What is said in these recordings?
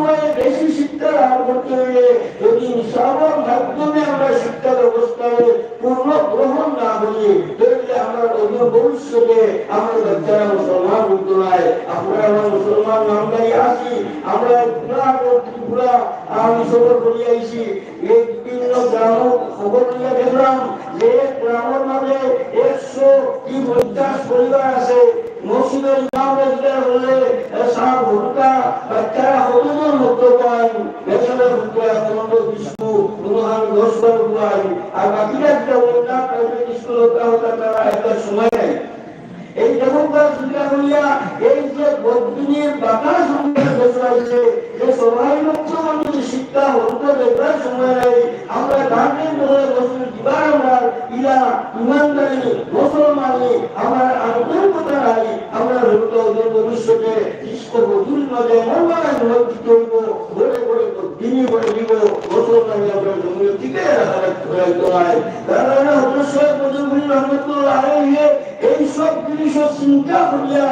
সময়ে বেশি শিক্ষা লাভ করতে হলে যদি সবার মাধ্যমে আমরা শিক্ষা ব্যবস্থায় পূর্ণ গ্রহণ না করি, তাহলে আমরা অন্য ভবিষ্যতে আমার বাচ্চারা মুসলমান হইতে নয় আমরা আমরা মুসলমান নামদারি আসি আমরা আমি করিয়া আইছি। বিভিন্ন গ্রাম খবর নিয়ে যে গ্রামের মাঝে একশো কি পঞ্চাশ পরিবার আছে। ভূমিকা পনেরো বিষ্ণু দশ বার পায় আর বাকিরা যেটা বললাম প্রাইভেট স্কুল হতে হতে তারা একটা সময় নেয়। এই দেবতার চিন্তা করিয়া এই যে বদিনীর বাতাস বসে যে সবাই মুক্ত মানুষ শিক্ষা হতে দেখার সময় নেই। আমরা গার্জেন ধরে বসে দিবার আমরা ইলা ইমানদারি, মুসলমানি, আমার আন্তরিকতা নাই। আমরা হয়তো ভবিষ্যতে ইষ্ট বধুর মাঝে মনমানা নিমন্ত্রিত হইব বলে বলে দিনই বলে দিব মুসলমানি আমরা জমি টিকে রাখতে হয় কারণ হজরত বদরুল রহমতুল্লাহ আলাইহি, এই সব জিনিসও চিন্তা করিয়া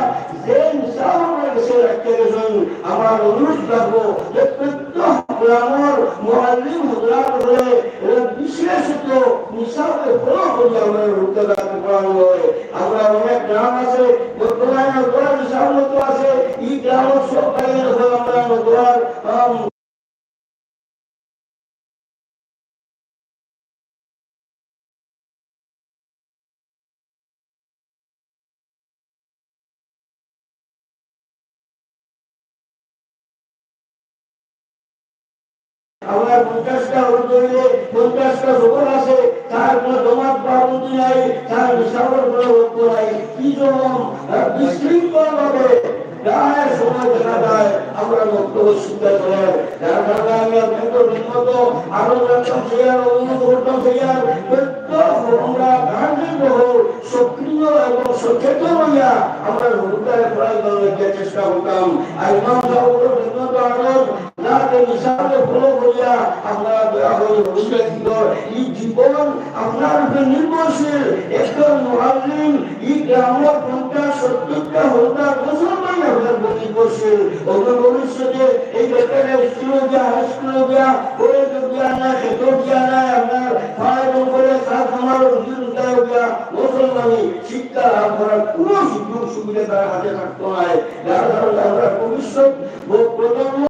যে নিশা আমরা রাখতে গেছেন, আমার অনুরোধ রাখব যে প্রত্যেক গ্রামের মহালিম হজরাত হয়ে বিশেষত নিশাকে ফলো করি আমরা রুখতে পারব। আমরা অনেক গ্রাম আছে বর্তমানে নগর নিশার মতো আছে, এই গ্রামের সব কাজের আমরা নগর আমার পঞ্চাশটা অনুযায়ী পঞ্চাশটা লোক আছে তার কোনো জমাত পাবন্দি নাই, তার হিসাবের কোনো লক্ষ্য নাই। কি যেমন বিশৃঙ্খল ভাবে আমরা সক্রিয় এবং সচেতন হইয়া আমরা করার চেষ্টা করতাম। আর ইমাম সাহেব যাতে নিশাকে ফলো করিয়া আমরা দয়া করে ভবিষ্যৎ এই জীবন আপনার উপরে নির্ভরশীল। একজন মহালিম এই গ্রামের পঞ্চাশ, সত্তরটা হলদার মুসলমান আপনার নির্ভরশীল। অন্য ভবিষ্যতে এই ব্যাপারে স্কুলে গিয়া হাই স্কুলে গিয়া কলেজে গিয়া না ক্ষেত্র গিয়া না আপনার ফায়ার করে সাত আমার মুসলমানি শিক্ষা লাভ করার কোনো সুযোগ সুবিধা তার হাতে থাকতো না যার কারণে আমরা ভবিষ্যৎ প্রজন্ম